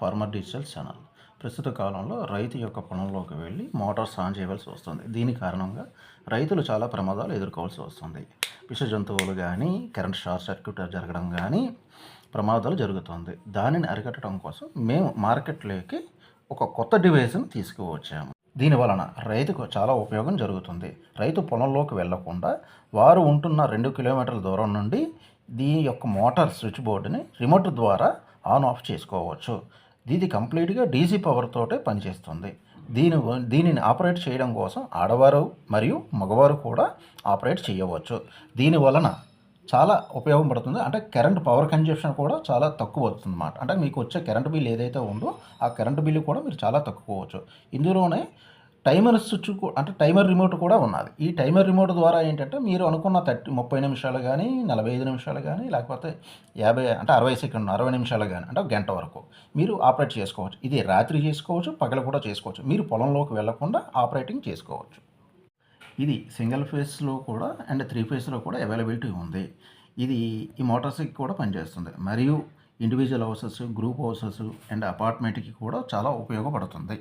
Farmer digital channel. ప్రస్తుత కాలంలో రైతు యొక్క పొలంలోకి వెళ్ళి మోటార్స్ ఆన్ చేయవలసి వస్తుంది. దీని కారణంగా రైతులు చాలా ప్రమాదాలు ఎదుర్కోవాల్సి వస్తుంది. విష జంతువులు కానీ కరెంట్ షార్ట్ సర్క్యూట్ జరగడం కానీ ప్రమాదాలు జరుగుతుంది. దానిని అరికట్టడం కోసం మేము మార్కెట్లోకి ఒక కొత్త డివైస్ని తీసుకువచ్చాము. దీని వలన రైతుకు చాలా ఉపయోగం జరుగుతుంది. రైతు పొలంలోకి వెళ్ళకుండా వారు ఉంటున్న రెండు కిలోమీటర్ల దూరం నుండి దీని యొక్క మోటార్ స్విచ్ బోర్డుని రిమోట్ ద్వారా ఆన్ ఆఫ్ చేసుకోవచ్చు. ఇది కంప్లీట్గా డీసీ పవర్ తోటే పనిచేస్తుంది. దీని దీనిని ఆపరేట్ చేయడం కోసం ఆడవారు మరియు మగవారు కూడా ఆపరేట్ చేయవచ్చు. దీని వలన చాలా ఉపయోగపడుతుంది అంటే కరెంట్ పవర్ కన్జప్షన్ కూడా చాలా తక్కువ వస్తుంది అన్నమాట అంటే మీకు వచ్చే కరెంట్ బిల్ ఏదైతే ఉందో ఆ కరెంట్ బిల్లు కూడా మీరు చాలా తక్కువ ఇందులోనే టైమర్ స్విచ్ అంటే టైమర్ రిమోట్ కూడా ఉన్నది. ఈ టైమర్ రిమోట్ ద్వారా ఏంటంటే మీరు అనుకున్న థర్టీ ముప్పై నిమిషాలు కానీ నలభై ఐదు నిమిషాలు కానీ లేకపోతే యాభై అంటే అరవై సెకండ్ అరవై నిమిషాలు కానీ అంటే గంట వరకు మీరు ఆపరేట్ చేసుకోవచ్చు. ఇది రాత్రి చేసుకోవచ్చు పగల కూడా చేసుకోవచ్చు. మీరు పొలంలోకి వెళ్ళకుండా ఆపరేటింగ్ చేసుకోవచ్చు. ఇది సింగిల్ ఫేస్లో కూడా అండ్ త్రీ ఫేస్లో కూడా అవైలబిలిటీ ఉంది. ఇది ఈ మోటార్స్కి కూడా పనిచేస్తుంది. మరియు individual houses group houses and అపార్ట్మెంట్కి కూడా చాలా ఉపయోగపడుతుంది.